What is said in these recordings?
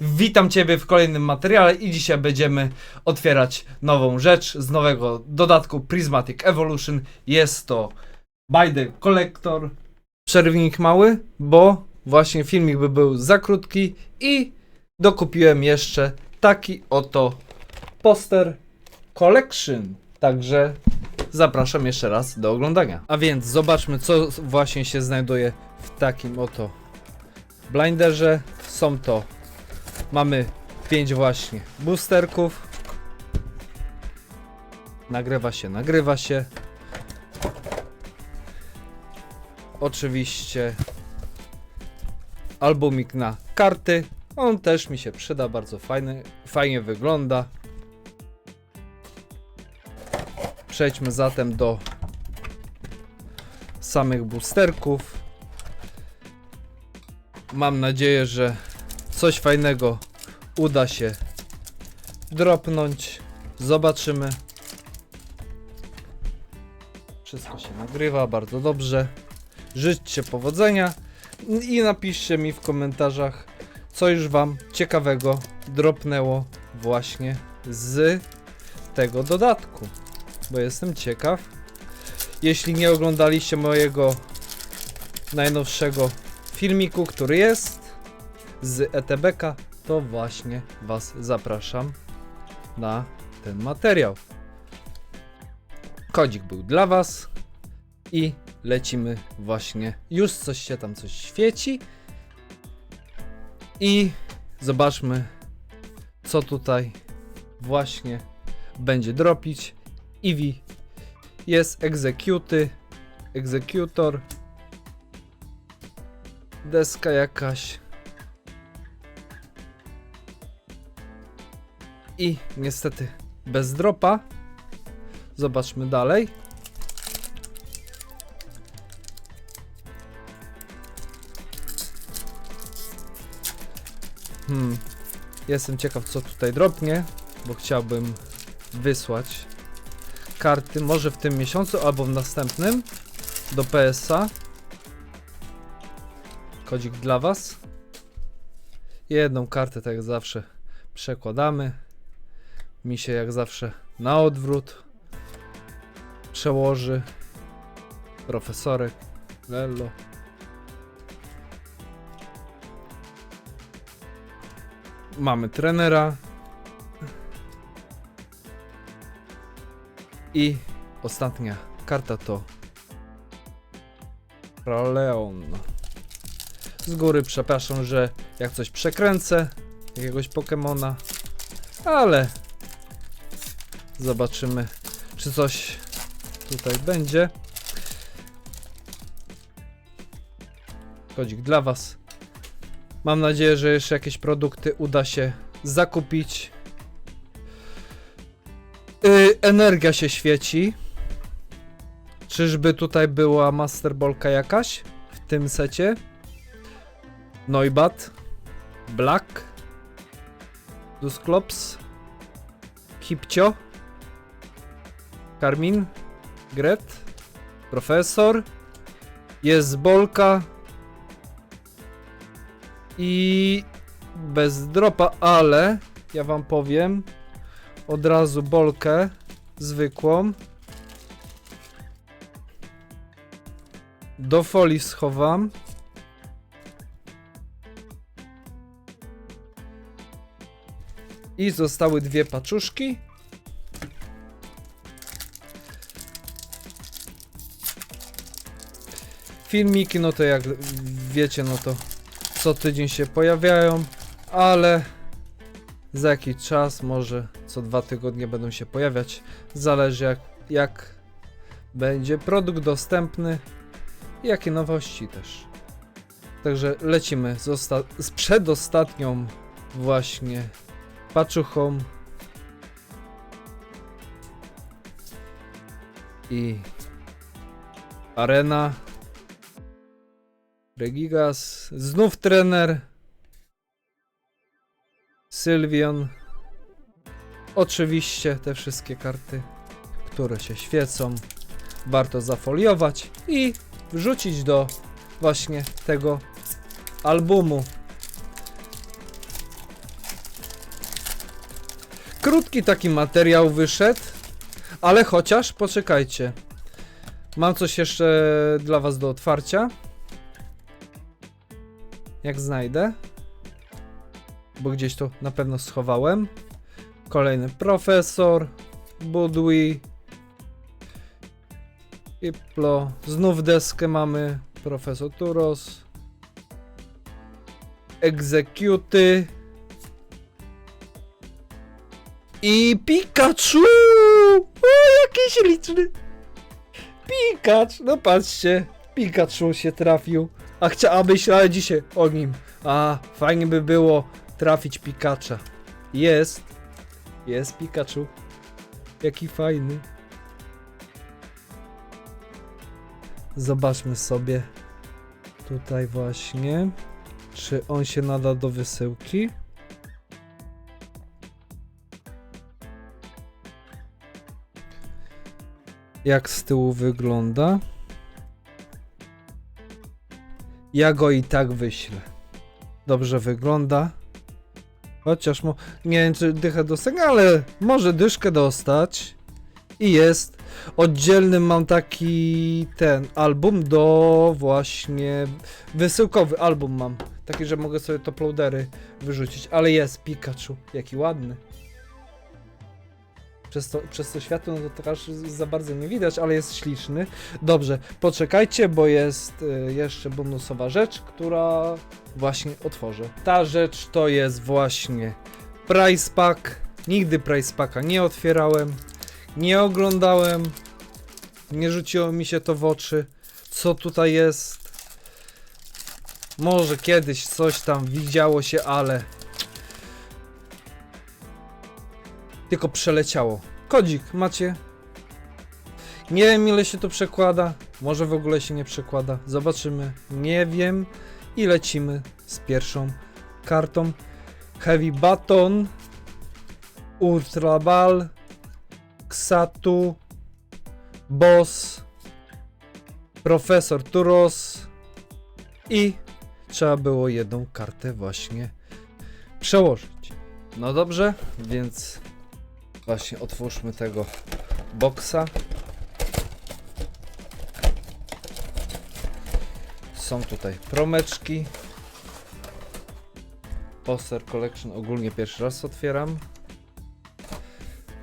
Witam Ciebie w kolejnym materiale i dzisiaj będziemy otwierać nową rzecz z nowego dodatku Prismatic Evolution. Jest to the Collector. Przerwnik mały, bo właśnie filmik by był za krótki i dokupiłem jeszcze taki oto poster Collection. Także zapraszam jeszcze raz do oglądania. A więc zobaczmy co właśnie się znajduje w takim oto blinderze. Są to Mamy 5 właśnie boosterków. Nagrywa się, nagrywa się. Oczywiście albumik na karty. On też mi się przyda, bardzo fajny, fajnie wygląda. Przejdźmy zatem do samych boosterków. Mam nadzieję, że coś fajnego uda się dropnąć. Zobaczymy. Wszystko się nagrywa bardzo dobrze. Życzcie powodzenia i napiszcie mi w komentarzach, co już Wam ciekawego dropnęło właśnie z tego dodatku. Bo jestem ciekaw. Jeśli nie oglądaliście mojego najnowszego filmiku, który jest, z ETBK, to właśnie Was zapraszam na ten materiał. Kodzik był dla Was i lecimy właśnie. Już coś się tam coś świeci i zobaczmy co tutaj właśnie będzie dropić. Eevee jest executy, executor, deska jakaś, I niestety bez dropa. Zobaczmy dalej. Hmm. Jestem ciekaw co tutaj dropnie, bo chciałbym wysłać karty może w tym miesiącu albo w następnym do PSA. Kodzik dla Was. Jedną kartę tak jak zawsze przekładamy mi się jak zawsze na odwrót przełoży profesorek Lello. Mamy trenera i ostatnia karta to Raleon z góry przepraszam, że jak coś przekręcę jakiegoś Pokemona ale Zobaczymy, czy coś tutaj będzie. Kodzik dla Was. Mam nadzieję, że jeszcze jakieś produkty uda się zakupić. Yy, energia się świeci. Czyżby tutaj była Master Ballka jakaś w tym secie? Noibat, Black, Dusklops, Kipcio. Karmin, Gret, Profesor, jest Bolka i bez dropa, ale ja wam powiem od razu Bolkę zwykłą. Do folii schowam. I zostały dwie paczuszki Filmiki, no to jak wiecie, no to co tydzień się pojawiają, ale za jakiś czas, może co dwa tygodnie będą się pojawiać. Zależy jak, jak będzie produkt dostępny jakie nowości też. Także lecimy z, z przedostatnią właśnie paczuchą. I arena Regigas, znów trener. Sylwion. Oczywiście te wszystkie karty, które się świecą, warto zafoliować i wrzucić do właśnie tego albumu. Krótki taki materiał wyszedł, ale chociaż poczekajcie. Mam coś jeszcze dla was do otwarcia. Jak znajdę. Bo gdzieś to na pewno schowałem. Kolejny profesor. Budwi. Iplo. Znów deskę mamy. Profesor Turos. Executy. I Pikachu! O, jakiś liczny. Pikachu, no patrzcie. Pikachu się trafił. A chciałabyś, ale dzisiaj o nim. A, fajnie by było trafić Pikacha. Jest. Jest Pikachu. Jaki fajny. Zobaczmy sobie tutaj właśnie, czy on się nada do wysyłki. Jak z tyłu wygląda? Ja go i tak wyślę. Dobrze wygląda. Chociaż mo... nie wiem czy dychę dostać, ale może dyszkę dostać. I jest. Oddzielny mam taki ten album do właśnie wysyłkowy album mam. Taki, że mogę sobie toploadery wyrzucić, ale jest Pikachu. Jaki ładny. Przez to, przez to światło no to aż za bardzo nie widać, ale jest śliczny. Dobrze, poczekajcie, bo jest y, jeszcze bonusowa rzecz, która właśnie otworzę. Ta rzecz to jest właśnie Price Pack. Nigdy Price Packa nie otwierałem, nie oglądałem, nie rzuciło mi się to w oczy. Co tutaj jest? Może kiedyś coś tam widziało się, ale tylko przeleciało. Kodzik macie. Nie wiem ile się to przekłada. Może w ogóle się nie przekłada. Zobaczymy. Nie wiem. I lecimy z pierwszą kartą. Heavy Baton. Ultra Ball. Xatu. Boss. Profesor Turos. I trzeba było jedną kartę właśnie przełożyć. No dobrze, więc właśnie otwórzmy tego boksa. Są tutaj promeczki. Poster Collection ogólnie pierwszy raz otwieram.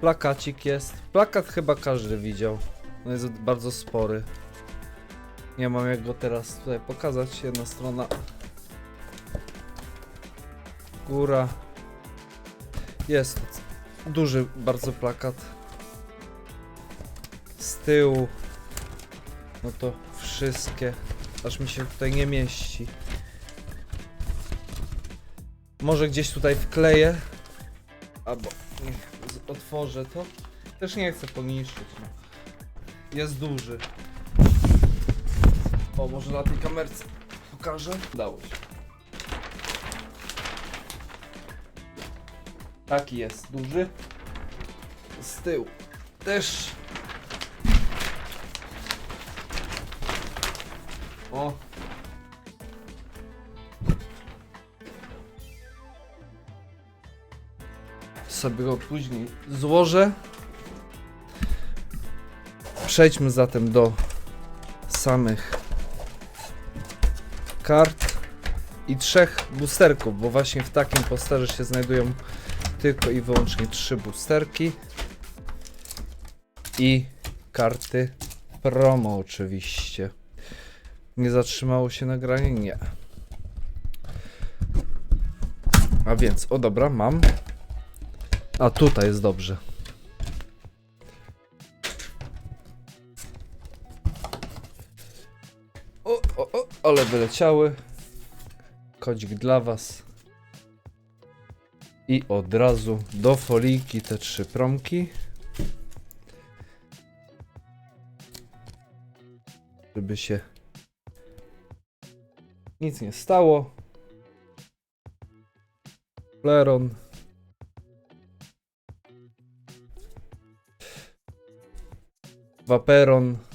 Plakacik jest. Plakat chyba każdy widział. On jest bardzo spory. Nie mam jak go teraz tutaj pokazać. Jedna strona. Góra. Jest duży bardzo plakat. Z tyłu. No to wszystkie. Aż mi się tutaj nie mieści. Może gdzieś tutaj wkleję. Albo niech otworzę to. Też nie chcę poniszczyć. No. Jest duży. O, może na tej kamerce pokażę? Udało się. Taki jest, duży. Z tyłu też. O. Sobie go później złożę. Przejdźmy zatem do samych kart i trzech boosterków, bo właśnie w takim posterze się znajdują tylko i wyłącznie trzy boosterki i karty promo oczywiście. Nie zatrzymało się nagranie? Nie. A więc, o dobra, mam. A tutaj jest dobrze. O, o, o, ale wyleciały. Kodzik dla was. I od razu do foliki te trzy promki. Żeby się nic nie stało. Fleron. Vaperon.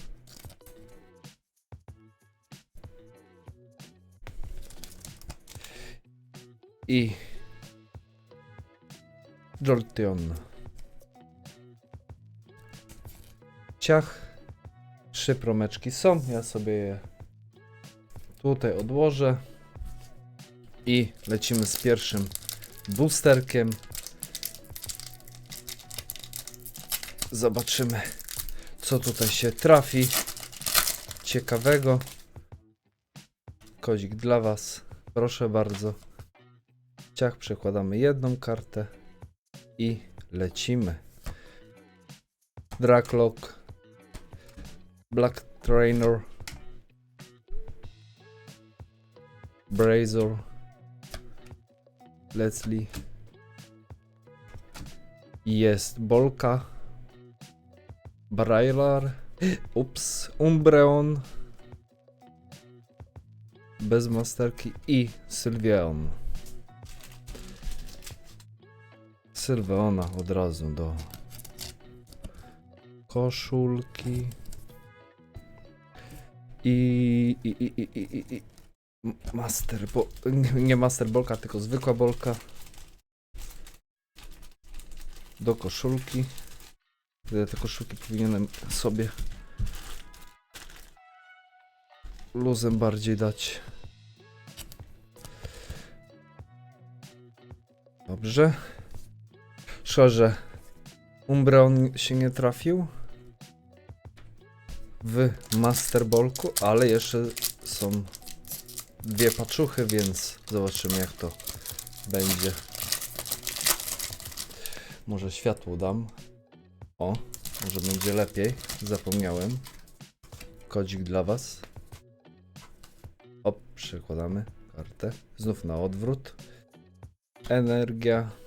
i Jolteon. Ciach. Trzy promeczki są, ja sobie je tutaj odłożę. I lecimy z pierwszym boosterkiem. Zobaczymy, co tutaj się trafi. Ciekawego. Kozik dla Was. Proszę bardzo. Ciach przekładamy jedną kartę i lecimy. Draklock, Black Trainer, Brazor, Leslie. Jest Bolka, Brailar, ups, Umbreon, bez masterki i Sylveon. Sylweona od razu do koszulki i, i, i, i, i, i, master, bo, nie, master bolka, tylko zwykła bolka do koszulki. Te koszulki powinienem sobie luzem bardziej dać. Dobrze. Szkoda, że Umbreon się nie trafił w Master Ballku, ale jeszcze są dwie paczuchy, więc zobaczymy jak to będzie. Może światło dam. O, może będzie lepiej. Zapomniałem. Kodzik dla Was. O, przekładamy kartę. Znów na odwrót. Energia.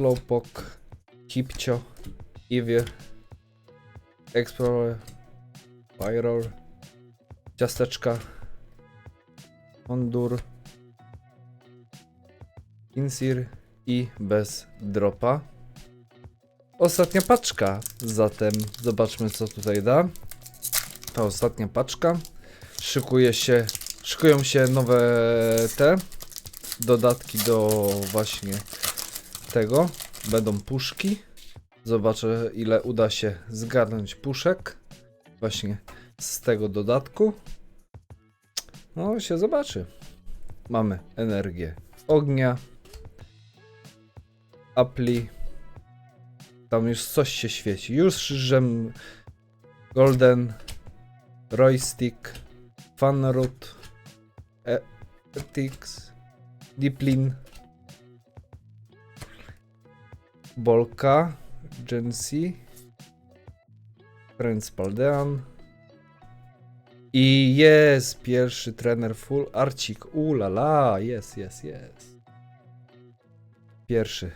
Slowpoke. Kipcio. Eevee. Explorer. Pyroar. Ciasteczka. Hondur. Insir i bez dropa. Ostatnia paczka, zatem zobaczmy co tutaj da. Ta ostatnia paczka. Szykuje się, szykują się nowe te dodatki do właśnie tego. Będą puszki. Zobaczę ile uda się zgarnąć puszek właśnie z tego dodatku. No się zobaczy. Mamy energię ognia. Appli. Tam już coś się świeci. Już żem Golden, Roystick, Funroot, e Etix, Diplin, Bolka, Gensi, Prince Paldean i jest pierwszy trener full Arcik. Ulala, jest, jest, jest. Pierwszy.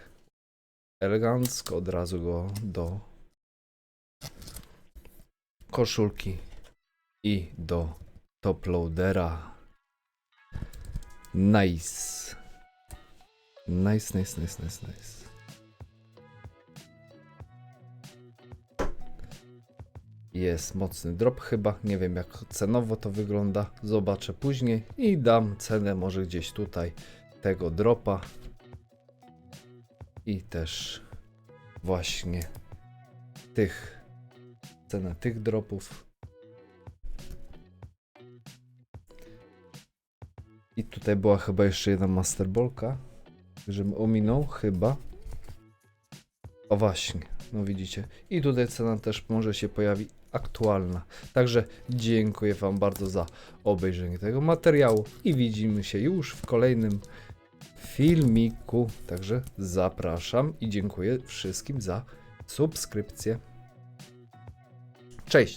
Elegancko od razu go do koszulki i do top loadera. Nice. Nice, nice, nice, nice, nice. Jest mocny drop chyba. Nie wiem jak cenowo to wygląda. Zobaczę później i dam cenę może gdzieś tutaj tego dropa. I też właśnie tych cenę tych dropów. I tutaj była chyba jeszcze jedna Master Ballka, żebym ominął chyba. O właśnie, no widzicie. I tutaj cena też może się pojawi aktualna. Także dziękuję Wam bardzo za obejrzenie tego materiału i widzimy się już w kolejnym filmiku. Także zapraszam i dziękuję wszystkim za subskrypcję. Cześć!